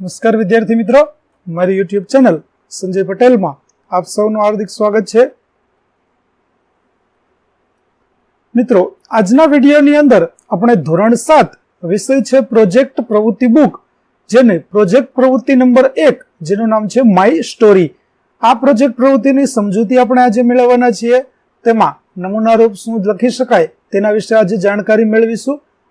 નમસ્કાર વિદ્યાર્થી મિત્રો. મારી યુટ્યુબ ચેનલ સંજય પટેલમાં આપ સૌનું હાર્દિક સ્વાગત છે. મિત્રો, આજના વિડીયોની અંદર આપણે ધોરણ સાત વિષય છે પ્રોજેક્ટ પ્રવૃત્તિ બુક, જેને પ્રોજેક્ટ પ્રવૃત્તિ નંબર એક, જેનું નામ છે માય સ્ટોરી આ પ્રોજેક્ટ પ્રવૃત્તિની સમજૂતી આપણે આજે મેળવવાના છીએ. તેમાં નમૂના રૂપ શું લખી શકાય તેના વિશે આજે જાણકારી મેળવીશું.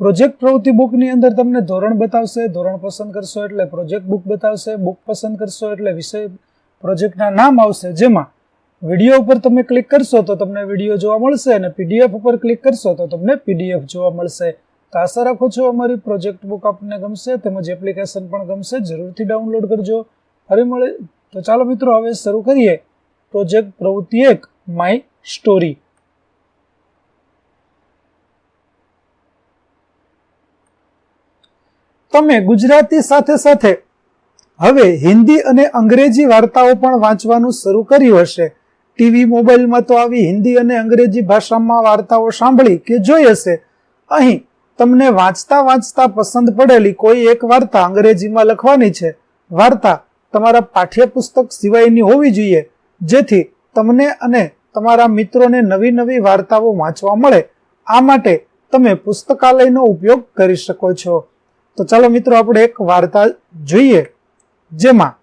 પ્રોજેક્ટ પ્રવૃત્તિ બુકની અંદર તમને ધોરણ બતાવશે, ધોરણ પસંદ કરશો એટલે પ્રોજેક્ટ બુક બતાવશે, બુક પસંદ કરશો એટલે વિષય, પ્રોજેક્ટના નામ આવશે. જેમાં વીડિયો ઉપર તમે ક્લિક કરશો તો તમને વીડિયો જોવા મળશે અને પીડીએફ ઉપર ક્લિક કરશો તો તમને પીડીએફ જોવા મળશે. તો આશા રાખું છું અમારી પ્રોજેક્ટ બુક આપને ગમશે, તેમજ એપ્લિકેશન પણ ગમશે. જરૂરથી ડાઉનલોડ કરજો. ફરી મળે તો ચાલો મિત્રો, હવે શરૂ કરીએ. પ્રોજેક્ટ પ્રવૃત્તિ એક, માય સ્ટોરી. તમે ગુજરાતી સાથે સાથે હવે હિન્દી અને અંગ્રેજી વાર્તાઓ પણ વાંચવાનું શરૂ કર્યું હશે. ટીવી મોબાઈલમાં તો આવી હિન્દી અને અંગ્રેજી ભાષામાં વાર્તાઓ સાંભળી કે જોઈ હશે. અહીં તમને વાંચતા વાંચતા પસંદ પડેલી કોઈ એક વાર્તા અંગ્રેજીમાં લખવાની છે. વાર્તા તમારા પાઠ્યપુસ્તક સિવાયની હોવી જોઈએ, જેથી તમને અને તમારા મિત્રોને નવી નવી વાર્તાઓ વાંચવા મળે. આ માટે તમે પુસ્તકાલયનો ઉપયોગ કરી શકો છો. તો ચાલો મિત્રો આપણે એક વાર્તા જોઈએ, જેમાં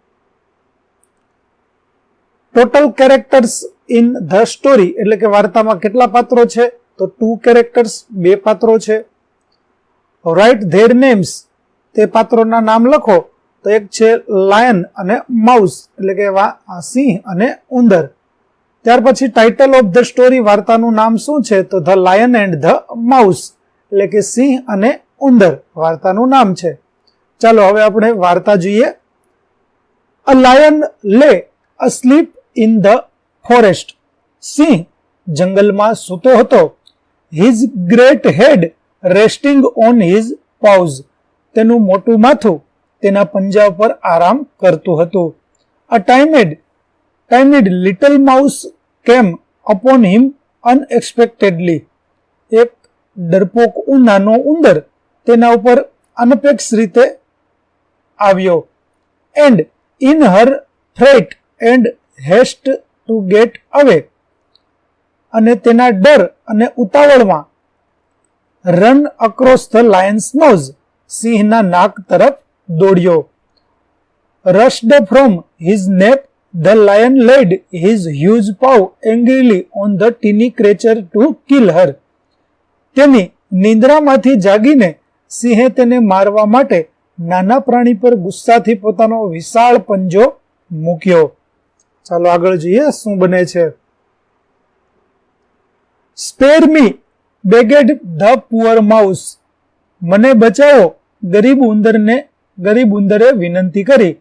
total characters in the story એટલે કે વાર્તામાં કેટલા પાત્રો છે? તો ટુ કેરેક્ટર્સ બે પાત્રો છે. રાઇટ ધેર નેમ્સ તે પાત્રોના નામ લખો. તો એક છે લાયન અને માઉસ એટલે કે સિંહ અને ઉંદર. ત્યાર પછી ટાઇટલ ઓફ ધ સ્ટોરી વાર્તાનું નામ શું છે? તો the lion and the mouse એટલે કે સિંહ અને ઉંદર, વાર્તાનું નામ છે. ચાલો હવે આપણે વાર્તા જોઈએ. A lion lay asleep in the forest સિંહ જંગલમાં સૂતો હતો. His great head resting on his paws તેનું મોટું માથું તેના પંજા પર આરામ કરતું હતું. A timid timid little mouse came upon him unexpectedly એક ડરપોક નાનો ઉંદર તેના ઉપર અનપેક્ષ રીતે આવ્યો. And in her fright and haste to get away. અને તેના ડર અને ઉતાવળમાં ran across the lion's nose સિંહના નાક તરફ દોડ્યો. Rushed from his nap the lion led his huge paw angrily on the tiny creature to kill her. તેની નિંદ્રામાંથી જાગીને સિંહે તેને મારવા માટે નાના પ્રાણી પર ગુસ્સાથી પોતાનો વિશાળ પંજો મૂક્યો. ચાલો આગળ જોઈએ, શું બને છે? Spare me begged the poor mouse મને બચાવો, ગરીબ ઉંદરને, ગરીબ ઉંદરે વિનંતી કરી.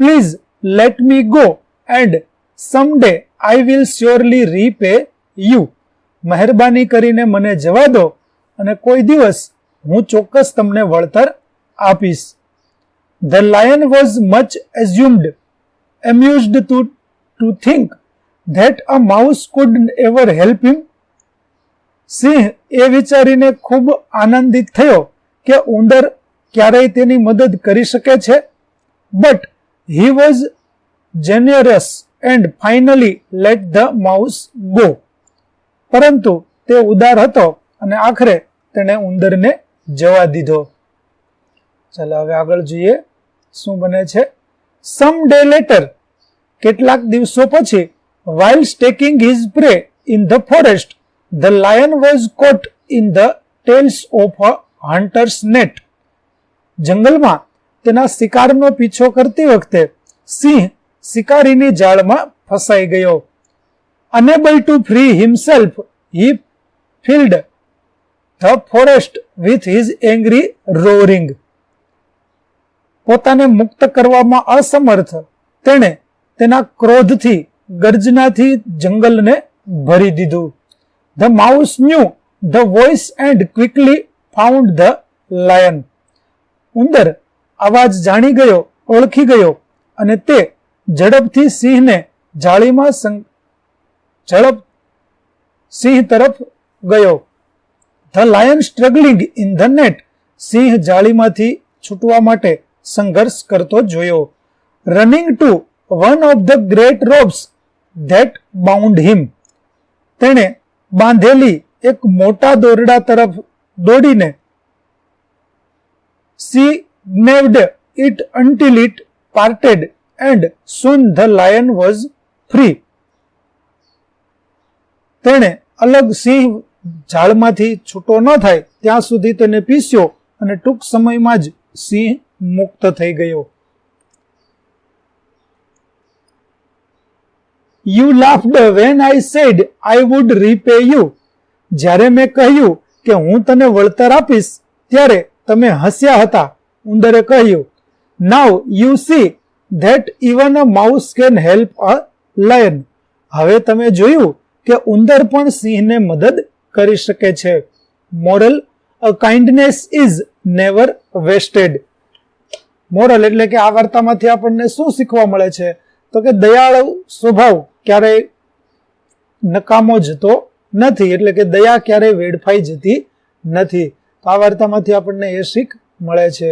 Please let me go and someday I will surely repay you મહેરબાની કરીને મને જવા દો અને કોઈ દિવસ હું ચોક્કસ તમને વળતર આપીશ. The lion was much assumed amused to to think that a mouse could ever help him સિંહ એ વિચારીને ખૂબ આનંદિત થયો કે ઉંદર ક્યારેય તેની મદદ કરી શકે છે. But he was generous and finally let the mouse go પરંતુ તે ઉદાર હતો અને આખરે તેણે ઉંદરને જવા દીધો. ચાલો હવે આગળ જોઈએ શું બને છે. સમ ડે લેટર કેટલાક દિવસો પછી while stalking his prey in the forest the lion was caught in the toils of a hunter's net જંગલમાં તેના શિકારનો પીછો કરતી વખતે, સિંહ શિકારીની જાળમાં ફસાઈ ગયો. Unable to free himself he filled the forest with his angry roaring. પોતાને મુક્ત કરવામાં અસમર્થ. તેણે તેના ક્રોધથી, ગર્જનાથી જંગલને ભરી દીધું. The mouse knew, the voice and quickly found the lion. ઉંદર અવાજ જાણી ગયો, ઓળખી ગયો અને તે ઝડપથી સિંહને જાળીમાં ઝડપ સિંહ તરફ ગયો. The lion struggling in the net સિંહ જાળીમાંથી છૂટવા માટે સંઘર્ષ કરતો જોયો. Running to one of the great ropes that bound him. તેણે બાંધેલી એક મોટા દોરડા તરફ દોડીને she gnawed it until it parted and soon the lion was free તેણે અલગ સિંહ ઝાડમાંથી છૂટો ન થાય, ત્યાં સુધી તેને પીસ્યો અને ટૂંક સમયમાં જ સિંહ મુક્ત થઈ ગયો. You laughed when I said I would repay you જ્યારે મેં કહ્યું કે હું તને વળતર આપીશ, ત્યારે તમે હસ્યા હતા, ઉંદરે કહ્યું now you see that even a mouse can help a lion હવે તમે જોયું કે ઉંદર પણ સિંહને મદદ કરી શકે છે. Moral a kindness is never wasted moral એટલે કે આ વાર્તામાંથી આપણને શું શીખવા મળે છે? તો કે દયાળુ સ્વભાવ ક્યારેય નકામો જતો નથી. એટલે કે દયા ક્યારેય વેડફાઈ જતી નથી. તો આ વાર્તામાંથી આપણને એ શીખ મળે છે.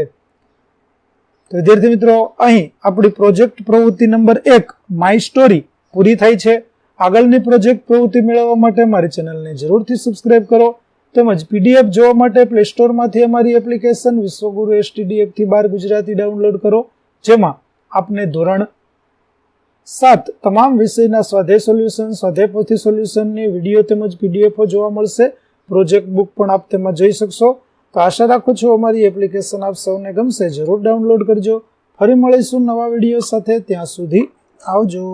તો વિદ્યાર્થી મિત્રો, અહીં આપણી પ્રોજેક્ટ પ્રવૃત્તિ નંબર એક માય સ્ટોરી પૂરી થાય છે. આગળની પ્રોજેક્ટ પ્રવૃત્તિ મેળવવા માટે મારી ચેનલને જરૂરથી સબસ્ક્રાઇબ કરો. તેમજ પીડીએફ જોવા માટે પ્લે સ્ટોરમાંથી અમારી એપ્લિકેશન વિશ્વગુરુ એસટીડીએફથી બાર ગુજરાતી ડાઉનલોડ કરો. જેમાં આપને ધોરણ સાત તમામ વિષયના સ્વાધ્યાય સોલ્યુશન સ્વાધ્યાય પોથી સોલ્યુશનની વીડિયો તેમજ પીડીએફો જોવા મળશે. પ્રોજેક્ટ બુક પણ આપ તેમાં જોઈ શકશો. તો આશા રાખું છું અમારી એપ્લિકેશન આપ સૌને ગમશે. જરૂર ડાઉનલોડ કરજો. ફરી મળીશું નવા વીડિયો સાથે. ત્યાં સુધી આવજો.